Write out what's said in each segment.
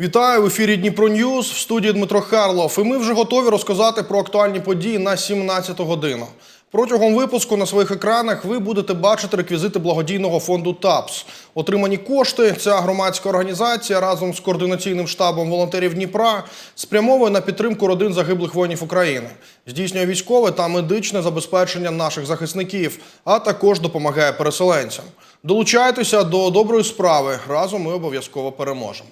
Вітаю в ефірі Дніпро Ньюз в студії Дмитро Харлов. І ми вже готові розказати про актуальні події на 17 годину. Протягом випуску на своїх екранах ви будете бачити реквізити благодійного фонду ТАПС. Отримані кошти. Ця громадська організація разом з координаційним штабом волонтерів Дніпра спрямовує на підтримку родин загиблих воїнів України, здійснює військове та медичне забезпечення наших захисників, а також допомагає переселенцям. Долучайтеся до доброї справи. Разом ми обов'язково переможемо.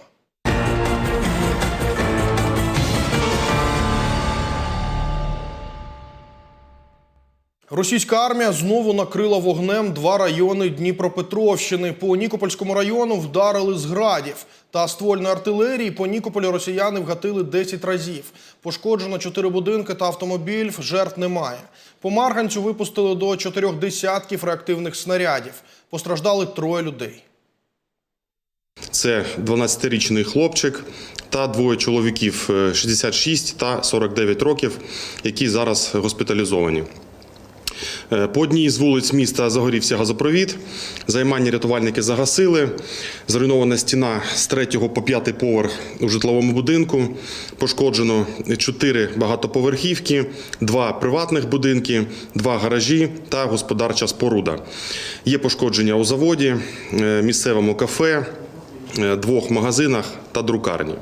Російська армія знову накрила вогнем два райони Дніпропетровщини. По Нікопольському району вдарили з градів та ствольної артилерії. По Нікополі росіяни вгатили 10 разів. Пошкоджено 4 будинки та автомобіль. Жертв немає. По Марганцю випустили до чотирьох десятків реактивних снарядів. Постраждали троє людей. Це 12-річний хлопчик та двоє чоловіків е, 66 та 49 років, які зараз госпіталізовані. Е, По одній з вулиць міста загорівся газопровід. Займання рятувальники загасили. Зруйнована стіна з 3 по 5 поверх у житловому будинку. Пошкоджено 4 багатоповерхівки, 2 приватних будинки, 2 гаражі та господарча споруда. Є пошкодження у заводі, е, місцевому кафе, е, двох магазинах та друкарні.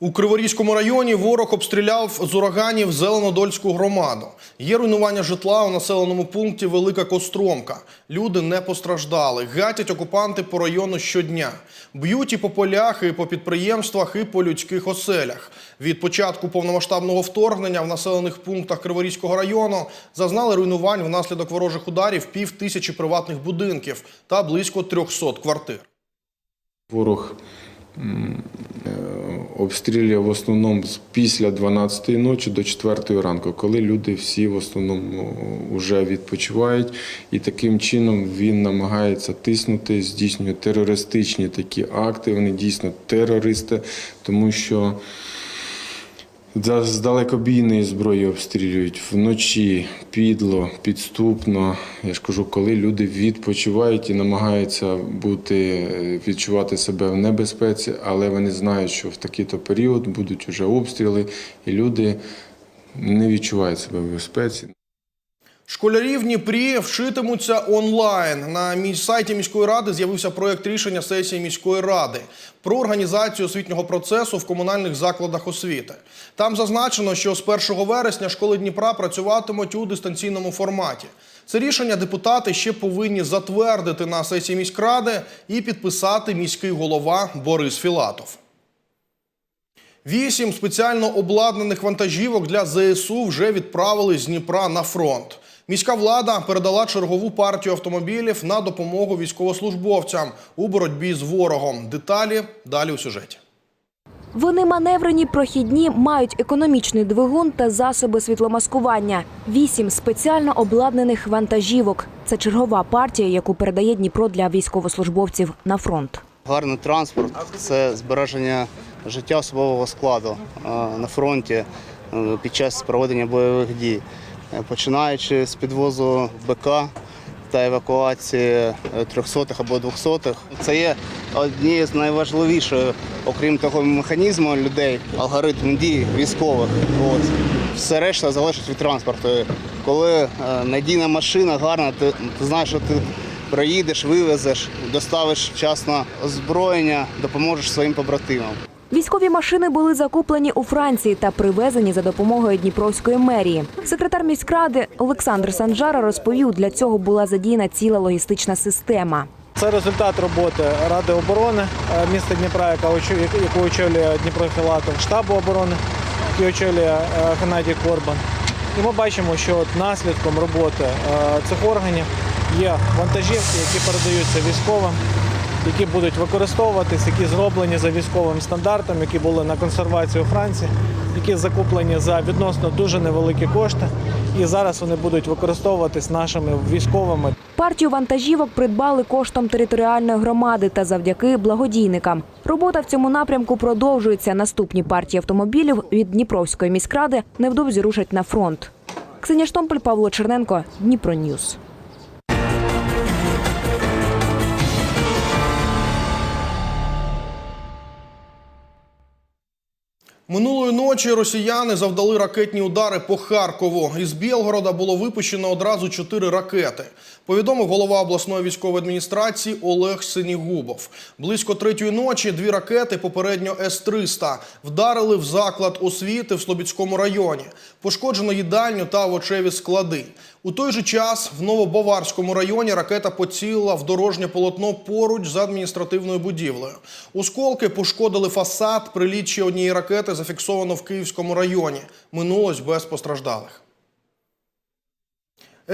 У Криворізькому районі ворог обстріляв з ураганів Зеленодольську громаду. Є руйнування житла у населеному пункті Велика Костромка. Люди не постраждали. Гатять окупанти по району щодня. Б'ють і по полях, і по підприємствах, і по людських оселях. Від початку повномасштабного вторгнення в населених пунктах Криворізького району зазнали руйнувань внаслідок ворожих ударів пів тисячі приватних будинків та близько 300 квартир. Ворог е, обстрілює в основному після 12-ї ночі до 4 ранку, коли люди всі в основному вже відпочивають, і таким чином він намагається тиснути, здійснює терористичні такі акти. Вони дійсно терористи, тому що з далекобійної зброї обстрілюють вночі, підло, підступно. Я ж кажу, коли люди відпочивають і намагаються бути, е, відчувати себе в небезпеці, але вони знають, що в такий-то період будуть вже обстріли, і люди не відчувають себе в безпеці. Школярі в Дніпрі вчитимуться онлайн. На сайті міської ради з'явився проект рішення сесії міської ради про організацію освітнього процесу в комунальних закладах освіти. Там зазначено, що з 1 вересня школи Дніпра працюватимуть у дистанційному форматі. Це рішення депутати ще повинні затвердити на сесії міськради і підписати міський голова Борис Філатов. Вісім спеціально обладнаних вантажівок для ЗСУ вже відправили з Дніпра на фронт. Міська влада передала чергову партію автомобілів на допомогу військовослужбовцям у боротьбі з ворогом. Деталі далі у сюжеті. Вони маневрені, прохідні, мають економічний двигун та засоби світломаскування. Вісім спеціально обладнаних вантажівок. Це чергова партія, яку передає Дніпро для військовослужбовців на фронт. Гарний транспорт це збереження життя особового складу на фронті е, під час проведення бойових дій, починаючи з підвозу БК та евакуації 300-х або 200-х. Це є однією з найважливіших, окрім того механізму людей, алгоритм дій військових. От. Все решта залежить від транспорту. Коли е, надійна машина гарна, ти, ти знаєш, що ти проїдеш, вивезеш, доставиш вчасно озброєння, допоможеш своїм побратимам. Військові машини були закуплені у Франції та привезені за допомогою Дніпровської мерії. Секретар міськради Олександр Санжара розповів, для цього була задіяна ціла логістична система. Це результат роботи Ради оборони е, міста Дніпра, яку очолює Дніпро Філатов, штабу оборони, який очолює е, Геннадій Корбан. І ми бачимо, що наслідком роботи е, цих органів є вантажівки, які передаються військовим, які будуть використовуватись, які зроблені за військовим стандартом, які були на консервацію у Франції, які закуплені за відносно дуже невеликі кошти. І зараз вони будуть використовуватись нашими військовими Партію вантажівок придбали коштом територіальної громади та завдяки благодійникам. Робота в цьому напрямку продовжується. Наступні партії автомобілів від Дніпровської міськради невдовзі рушать на фронт. Ксенія Штомполь, Павло Черненко, Дніпро Ньюс. Минулої ночі росіяни завдали ракетні удари по Харкову. Із Білгорода було випущено одразу чотири ракети. Повідомив голова обласної військової адміністрації Олег Синігубов. Близько третьої ночі дві ракети, попередньо С-300, вдарили в заклад освіти в Слобідському районі. Пошкоджено їдальню та овочеві склади. У той же час в Новобаварському районі ракета поцілила в дорожнє полотно поруч з адміністративною будівлею. Осколки пошкодили фасад. Приліт ще однієї ракети зафіксовано в Київському районі. Минулось без постраждалих.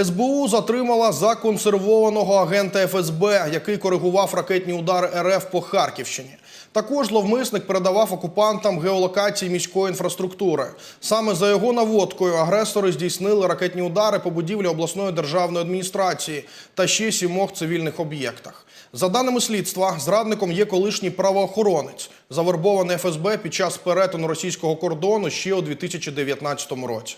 СБУ затримала законсервованого агента ФСБ, який коригував ракетні удари РФ по Харківщині. Також зловмисник передавав окупантам геолокації міської інфраструктури. Саме за його наводкою агресори здійснили ракетні удари по будівлі обласної державної адміністрації та ще сімох цивільних об'єктах. За даними слідства, зрадником є колишній правоохоронець, завербований ФСБ під час перетину російського кордону ще у 2019 році.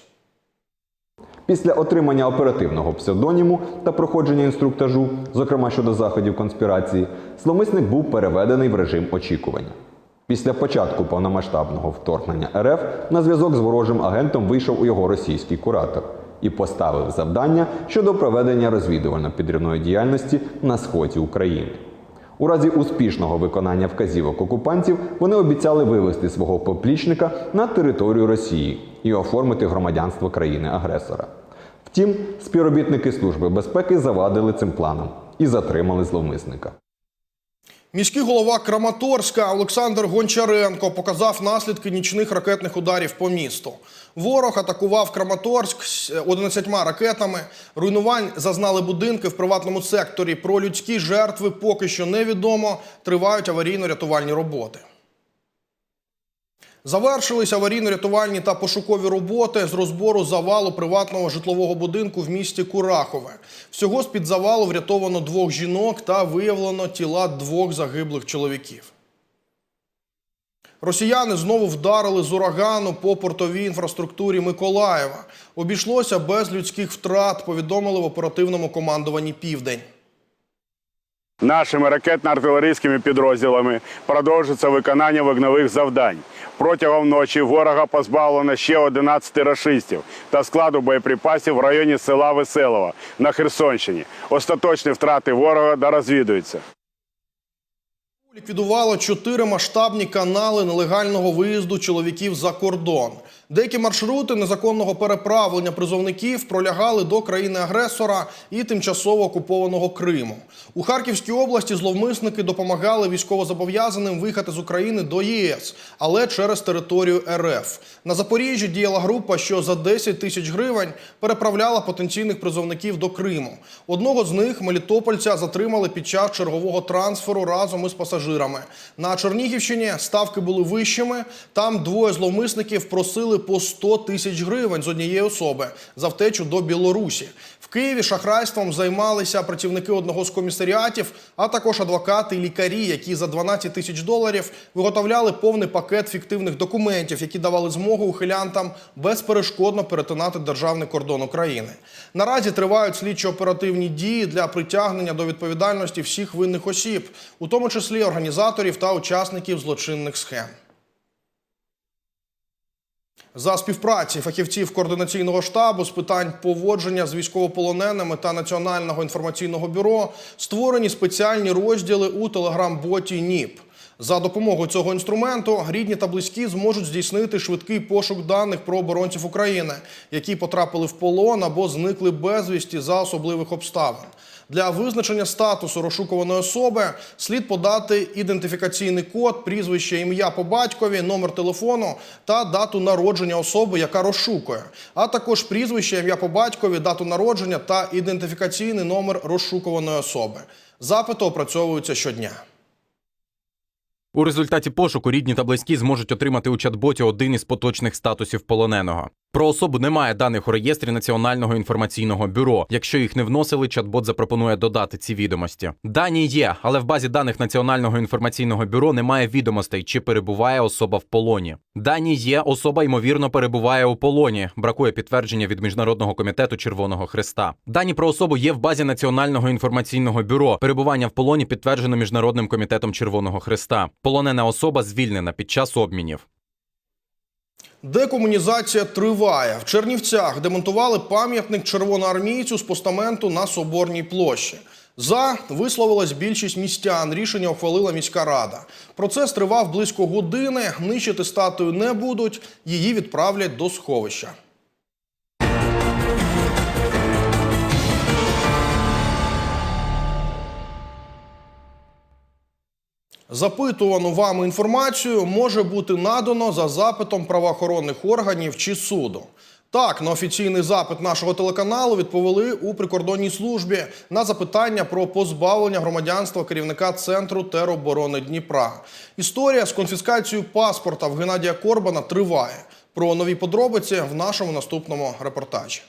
Після отримання оперативного псевдоніму та проходження інструктажу, зокрема щодо заходів конспірації, зловмисник був переведений в режим очікування. Після початку повномасштабного вторгнення РФ на зв'язок з ворожим агентом вийшов у його російський куратор і поставив завдання щодо проведення розвідувально-підривної діяльності на сході України. У разі успішного виконання вказівок окупантів вони обіцяли вивести свого поплічника на територію Росії і оформити громадянство країни-агресора. Втім, співробітники Служби безпеки завадили цим планам і затримали зловмисника. Міський голова Краматорська Олександр Гончаренко показав наслідки нічних ракетних ударів по місту. Ворог атакував Краматорськ з 11 ракетами. Руйнувань зазнали будинки в приватному секторі. Про людські жертви поки що невідомо. Тривають аварійно-рятувальні роботи. Завершились аварійно-рятувальні та пошукові роботи з розбору завалу приватного житлового будинку в місті Курахове. Всього з-під завалу врятовано двох жінок та виявлено тіла двох загиблих чоловіків. Росіяни знову вдарили з урагану по портовій інфраструктурі Миколаєва. Обійшлося без людських втрат, повідомили в оперативному командуванні Південь. Нашими ракетно-артилерійськими підрозділами продовжується виконання вогневих завдань. Протягом ночі ворога позбавлено ще 11 рашистів та складу боєприпасів в районі села Веселого на Херсонщині. Остаточні втрати ворога дорозвідуються. Ліквідувало чотири масштабні канали нелегального виїзду чоловіків за кордон. Деякі маршрути незаконного переправлення призовників пролягали до країни-агресора і тимчасово окупованого Криму. У Харківській області зловмисники допомагали військовозобов'язаним виїхати з України до ЄС, але через територію РФ. На Запоріжжі діяла група, що за 10 тисяч гривень переправляла потенційних призовників до Криму. Одного з них мелітопольця затримали під час чергового трансферу разом із пасажирами. На Чернігівщині ставки були вищими. Там двоє зловмисників просили по 100 тисяч гривень з однієї особи за втечу до Білорусі. В Києві шахрайством займалися працівники одного з комісаріатів, а також адвокати і лікарі, які за 12 тисяч доларів виготовляли повний пакет фіктивних документів, які давали змогу ухилянтам безперешкодно перетинати державний кордон України. Наразі тривають слідчо-оперативні дії для притягнення до відповідальності всіх винних осіб, у тому числі організаторів та учасників злочинних схем. За співпраці фахівців координаційного штабу з питань поводження з військовополоненими та Національного інформаційного бюро створені спеціальні розділи у телеграм-боті НІП. За допомогою цього інструменту рідні та близькі зможуть здійснити швидкий пошук даних про оборонців України, які потрапили в полон або зникли безвісті за особливих обставин. Для визначення статусу розшукуваної особи слід подати ідентифікаційний код, прізвище, ім'я по батькові, номер телефону та дату народження особи, яка розшукує, а також прізвище, ім'я по батькові, дату народження та ідентифікаційний номер розшукуваної особи. Запити опрацьовуються щодня. У результаті пошуку рідні та близькі зможуть отримати у чат-боті один із поточних статусів полоненого. Про особу немає даних у реєстрі Національного інформаційного бюро. Якщо їх не вносили, чат-бот запропонує додати ці відомості. Дані є, але в базі даних Національного інформаційного бюро немає відомостей, чи перебуває особа в полоні. Дані є, особа ймовірно перебуває у полоні. Бракує підтвердження від міжнародного комітету Червоного Христа. Дані про особу є в базі Національного інформаційного бюро. Перебування в полоні підтверджено міжнародним комітетом Червоного Христа. Полонена особа звільнена під час обмінів. Декомунізація триває. В Чернівцях демонтували пам'ятник червоноармійцю з постаменту на Соборній площі. За висловилась більшість містян. Рішення ухвалила міська рада. Процес тривав близько години. Нищити статую не будуть. Її відправлять до сховища. Запитувану вами інформацію може бути надано за запитом правоохоронних органів чи суду. Так, на офіційний запит нашого телеканалу відповіли у прикордонній службі на запитання про позбавлення громадянства керівника центру тероборони Дніпра. Історія з конфіскацією паспорта в Геннадія Корбана триває. Про нові подробиці в нашому наступному репортажі.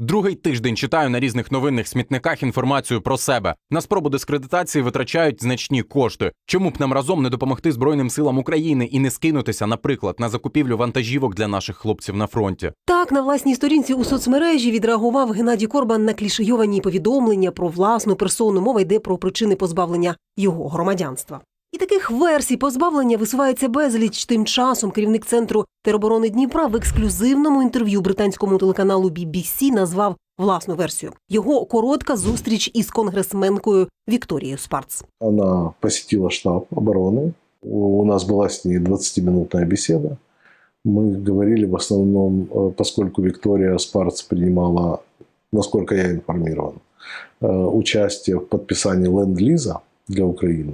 Другий тиждень читаю на різних новинних смітниках інформацію про себе. На спробу дискредитації витрачають значні кошти. Чому б нам разом не допомогти Збройним силам України і не скинутися, наприклад, на закупівлю вантажівок для наших хлопців на фронті? Так, на власній сторінці у соцмережі відреагував Геннадій Корбан на клішейовані повідомлення про власну персону. Мова йде про причини позбавлення його громадянства. І таких версій позбавлення висувається безліч. Тим часом керівник центру тероборони Дніпра в ексклюзивному інтерв'ю британському телеканалу BBC назвав власну версію. Його коротка зустріч із конгресменкою Вікторією Спарц. Она посетила штаб обороны. У нас была с ней 20-минутная беседа. Мы говорили в основном, э, поскольку Виктория Спарц принимала, насколько я информирован, э, участие в подписании ленд-лиза для Украины.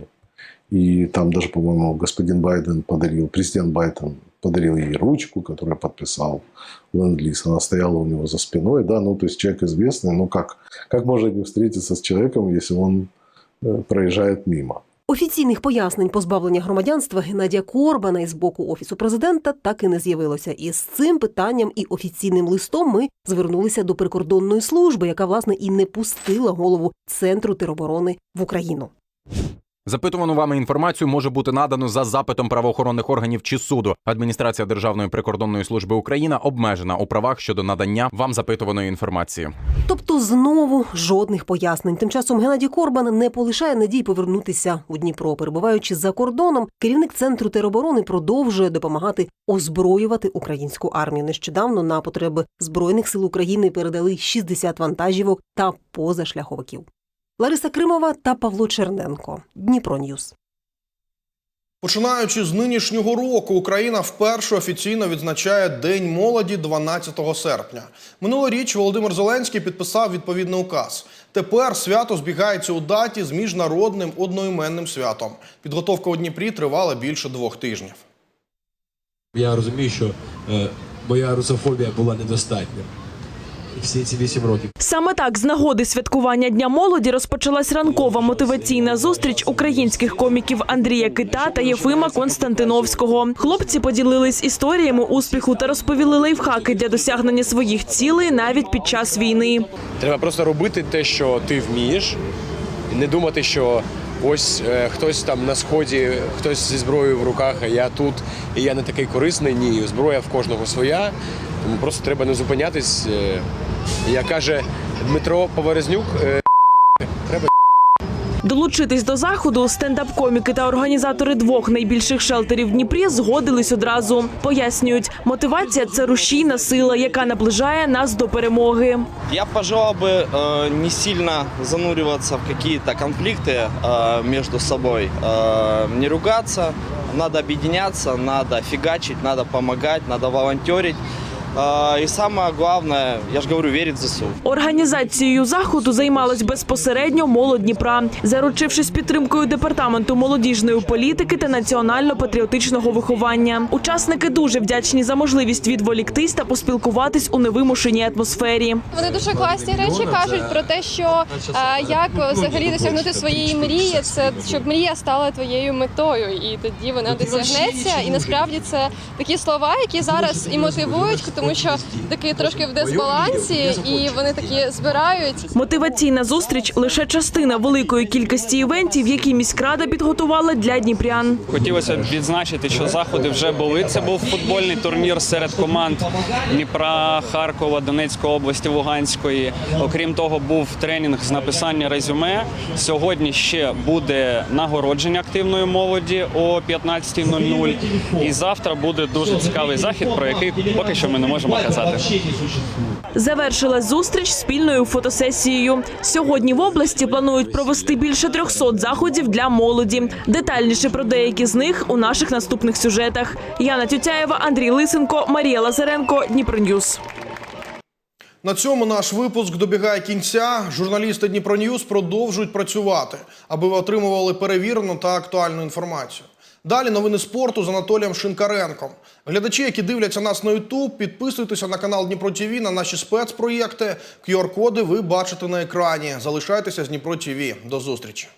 И там даже, по-моему, господин Байден подарил, президент Байден подарил ей ручку, которую подписал ленд-лиз. Она стояла у него за спиной, да, ну, то есть человек известный, ну, как, как можно не встретиться с человеком, если он э, проезжает мимо? Офіційних пояснень позбавлення громадянства Геннадія Корбана із боку офісу президента так і не з'явилося. І з цим питанням і офіційним листом ми звернулися до прикордонної служби, яка власне і не пустила голову центру тероборони в Україну. Запитувану вами інформацію може бути надано за запитом правоохоронних органів чи суду. Адміністрація Державної прикордонної служби Україна обмежена у правах щодо надання вам запитуваної інформації. Тобто знову жодних пояснень. Тим часом Геннадій Корбан не полишає надій повернутися у Дніпро. Перебуваючи за кордоном, керівник центру тероборони продовжує допомагати озброювати українську армію. Нещодавно на потреби збройних сил України передали 60 вантажівок та позашляховиків. Лариса Кримова та Павло Черненко. Дніпро Ньюс. Починаючи з нинішнього року, Україна вперше офіційно відзначає День молоді 12 серпня. Минулоріч Володимир Зеленський підписав відповідний указ. Тепер свято збігається у даті з міжнародним одноіменним святом. Підготовка у Дніпрі тривала більше двох тижнів. Я розумію, що е, моя русофобія була недостатня. Всі ці вісім років. Саме так з нагоди святкування Дня молоді розпочалась ранкова мотиваційна зустріч українських коміків Андрія Кита та Єфима Константиновського. Хлопці поділились історіями успіху та розповіли лайфхаки для досягнення своїх цілей навіть під час війни. Треба просто робити те, що ти вмієш, і не думати, що ось е, хтось там на сході, хтось зі зброєю в руках, а я тут, і я не такий корисний. Ні, зброя в кожного своя. Тому просто треба не зупинятись. Е, Як каже Дмитро Поверезнюк, е, треба Долучитись до заходу стендап-коміки та організатори двох найбільших шелтерів в Дніпрі згодились одразу. Пояснюють, мотивація це рушійна сила, яка наближає нас до перемоги. Я пожелал бы э, не сильно зануриваться в какие-то конфликты э, между собой, э, не ругаться, надо объединяться, надо фигачить, надо помогать, надо волонтерить. И самое главное, я же говорю, верить в ЗСУ. Організацією заходу займалась безпосередньо молодь Дніпра, заручившись підтримкою департаменту молодіжної політики та національно-патріотичного виховання. Учасники дуже вдячні за можливість відволіктись та поспілкуватись у невимушеній атмосфері. Вони дуже класні речі кажуть про те, що е, як взагалі досягнути своєї мрії, це щоб мрія стала твоєю метою, і тоді вона досягнеться. І насправді це такі слова, які зараз і мотивують, тому тому що такі трошки в дисбалансі, і вони такі збирають. Мотиваційна зустріч лише частина великої кількості івентів, які міськрада підготувала для дніпрян. Хотілося б відзначити, що заходи вже були. Це був футбольний турнір серед команд Дніпра, Харкова, Донецької області, Луганської. Окрім того, був тренінг з написання резюме. Сьогодні ще буде нагородження активної молоді о 15.00. І завтра буде дуже цікавий захід, про який поки що ми не можемо казати. Завершилась зустріч спільною фотосесією. Сьогодні в області планують провести більше 300 заходів для молоді. Детальніше про деякі з них у наших наступних сюжетах. Яна Тютяєва, Андрій Лисенко, Марія Лазаренко, Дніпроньюз. На цьому наш випуск добігає кінця. Журналісти Дніпро Ньюз продовжують працювати, аби ви отримували перевірену та актуальну інформацію. Далі новини спорту з Анатолієм Шинкаренком. Глядачі, які дивляться нас на YouTube, підписуйтеся на канал Дніпро ТВ, на наші спецпроєкти. QR-коди ви бачите на екрані. Залишайтеся з Дніпро ТВ. До зустрічі.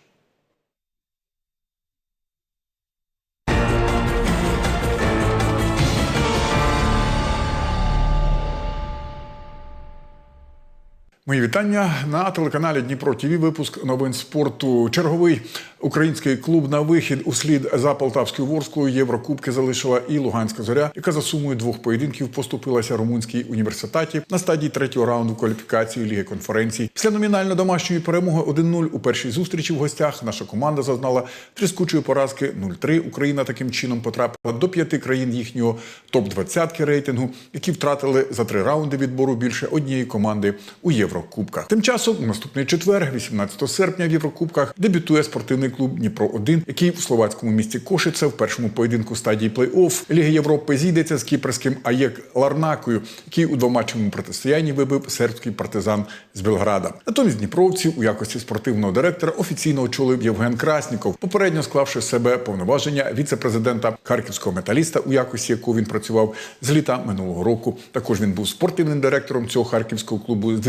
Мої вітання на телеканалі Дніпро ТВ. Випуск новин спорту. Черговий український клуб на вихід у слід за Полтавською Ворською Єврокубки залишила і Луганська зоря, яка за сумою двох поєдинків поступилася румунській університеті на стадії третього раунду кваліфікації Ліги конференцій. Після номінально домашньої перемоги 1-0 у першій зустрічі в гостях наша команда зазнала тріскучої поразки 0-3. Україна таким чином потрапила до п'яти країн їхнього топ-20 рейтингу, які втратили за три раунди відбору більше однієї команди у Єврокубках. Тим часом у наступний четвер, 18 серпня, в Єврокубках дебютує спортивний клуб Дніпро 1 який в словацькому місті Кошице в першому поєдинку стадії плей-офф Ліги Європи зійдеться з кіпрським Аєк Ларнакою, який у двоматчевому протистоянні вибив сербський партизан з Белграда. Натомість Дніпровці у якості спортивного директора офіційно очолив Євген Красніков, попередньо склавши себе повноваження віце-президента харківського металіста, у якості якого він працював з літа минулого року. Також він був спортивним директором цього харківського клубу з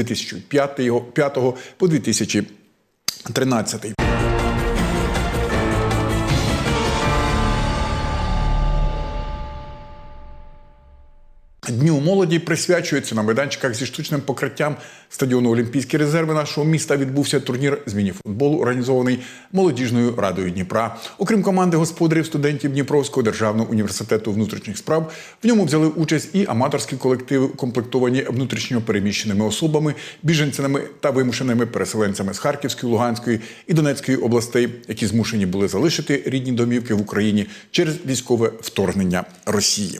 2005 по 2013. Дню молоді присвячується на майданчиках зі штучним покриттям стадіону Олімпійські резерви нашого міста. Відбувся турнір з міні-футболу, організований молодіжною радою Дніпра. Окрім команди господарів студентів Дніпровського державного університету внутрішніх справ, в ньому взяли участь і аматорські колективи, укомплектовані внутрішньо переміщеними особами, біженцями та вимушеними переселенцями з Харківської, Луганської і Донецької областей, які змушені були залишити рідні домівки в Україні через військове вторгнення Росії.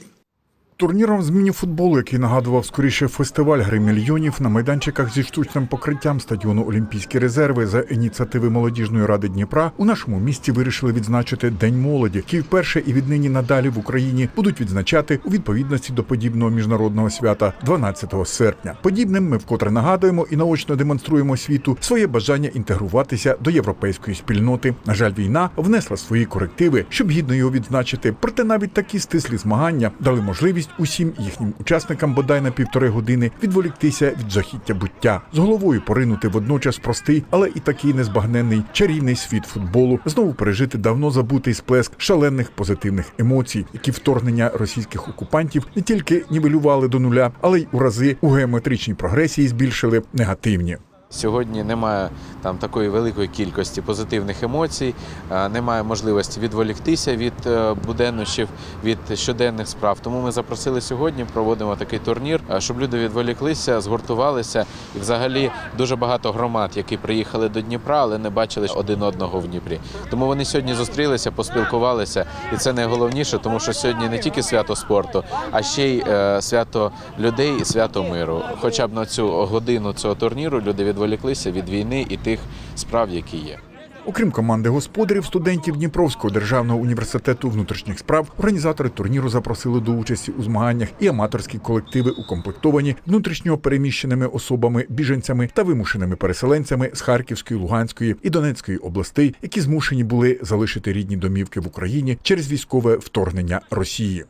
Турніром з міні-футболу, який нагадував скоріше фестиваль гри мільйонів на майданчиках зі штучним покриттям стадіону Олімпійські резерви за ініціативи молодіжної ради Дніпра, у нашому місті вирішили відзначити День молоді, який вперше і віднині надалі в Україні будуть відзначати у відповідності до подібного міжнародного свята 12 серпня. Подібним ми вкотре нагадуємо і наочно демонструємо світу своє бажання інтегруватися до європейської спільноти. На жаль, війна внесла свої корективи, щоб гідно його відзначити. Проте навіть такі стислі змагання дали можливість усім їхнім учасникам бодай на півтори години відволіктися від жахіття буття, з головою поринути водночас простий, але і такий незбагненний чарівний світ футболу, знову пережити давно забутий сплеск шалених позитивних емоцій, які вторгнення російських окупантів не тільки нівелювали до нуля, але й у рази у геометричній прогресії збільшили негативні. Сьогодні немає там такої великої кількості позитивних емоцій, е, немає можливості відволіктися від е, буденнощів, від щоденних справ. Тому ми запросили сьогодні, проводимо такий турнір, е, щоб люди відволіклися, згуртувалися. І взагалі дуже багато громад, які приїхали до Дніпра, але не бачили один одного в Дніпрі. Тому вони сьогодні зустрілися, поспілкувалися, і це найголовніше, тому що сьогодні не тільки свято спорту, а ще й свято людей і свято миру. Хоча б на цю годину цього турніру люди відволіклися від війни і тих справ, які є. Окрім команди господарів, студентів Дніпровського державного університету внутрішніх справ, організатори турніру запросили до участі у змаганнях і аматорські колективи, укомплектовані внутрішньо переміщеними особами, біженцями та вимушеними переселенцями з Харківської, Луганської і Донецької областей, які змушені були залишити рідні домівки в Україні через військове вторгнення Росії.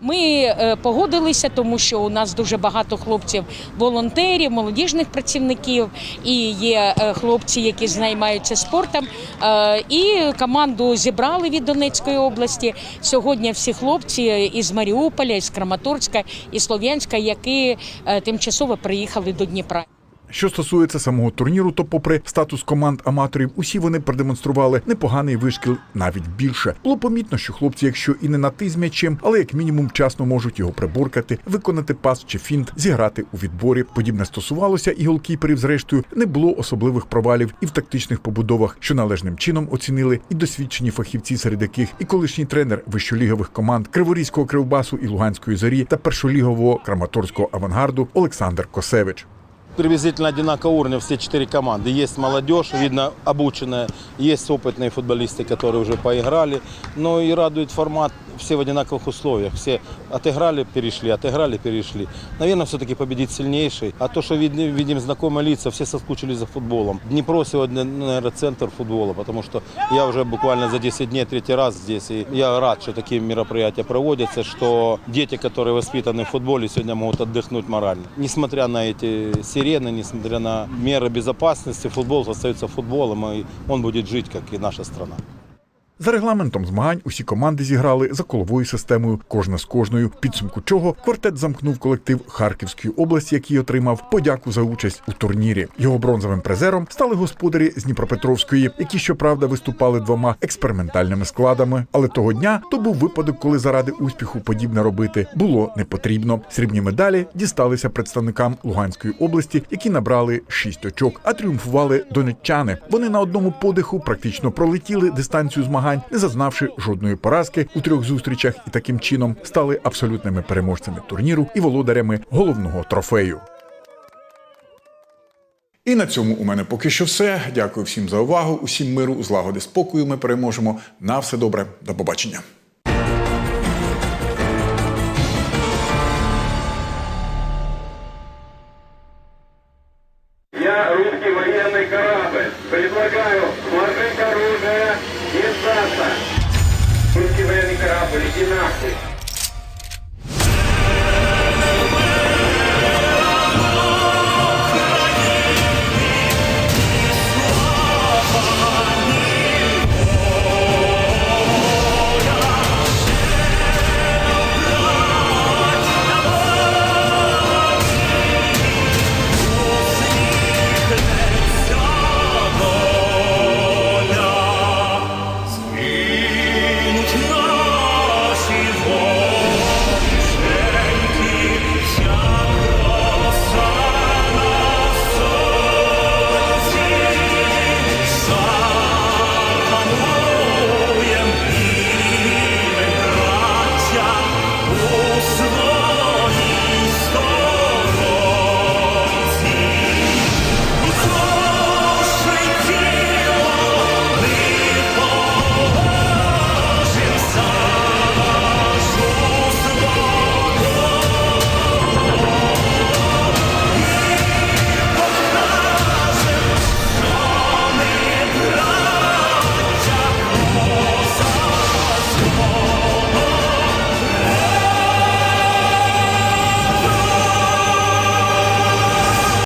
Ми е, погодилися, тому що у нас дуже багато хлопців, волонтерів, молодіжних працівників, і є е, хлопці, які займаються спортом. Е, І команду зібрали від Донецької області. Сьогодні всі хлопці із Маріуполя, із Краматорська, і Слов'янська, які тимчасово приїхали до Дніпра. Що стосується самого турніру, то, попри статус команд аматорів, усі вони продемонстрували непоганий вишкіл, навіть більше. Було помітно, що хлопці, якщо і не на ти але як мінімум вчасно можуть його приборкати, виконати пас чи фінт, зіграти у відборі. Подібне стосувалося і голкіперів. Зрештою, не було особливих провалів і в тактичних побудовах, що належним чином оцінили і досвідчені фахівці, серед яких і колишній тренер вищолігових команд Криворізького кривбасу і Луганської зорі та першолігового Краматорського авангарду Олександр Косевич приблизительно одинакового уровня все четыре команды. Есть молодежь, видно, обученная, есть опытные футболисты, которые уже поиграли. Но и радует формат, все в одинаковых условиях. Все отыграли, перешли, отыграли, перешли. Наверное, все-таки победит сильнейший. А то, что видим, видим знакомые лица, все соскучились за футболом. Днепро сегодня, наверное, центр футбола, потому что я уже буквально за 10 дней третий раз здесь. И я рад, что такие мероприятия проводятся, что дети, которые воспитаны в футболе, сегодня могут отдохнуть морально. Несмотря на эти сирены, несмотря на меры безопасности, футбол остается футболом, и он будет жить, как и наша страна. За регламентом змагань усі команди зіграли за коловою системою, кожна з кожною. Підсумку чого квартет замкнув колектив Харківської області, який отримав подяку за участь у турнірі. Його бронзовим призером стали господарі з Дніпропетровської, які щоправда виступали двома експериментальними складами. Але того дня то був випадок, коли заради успіху подібне робити було не потрібно. Срібні медалі дісталися представникам Луганської області, які набрали шість очок, а тріумфували донеччани. Вони на одному подиху практично пролетіли дистанцію змагань, не зазнавши жодної поразки у трьох зустрічах, і таким чином стали абсолютними переможцями турніру і володарями головного трофею. І на цьому у мене поки що все. Дякую всім за увагу. Усім миру, злагоди, спокою. Ми переможемо. На все добре. До побачення. given us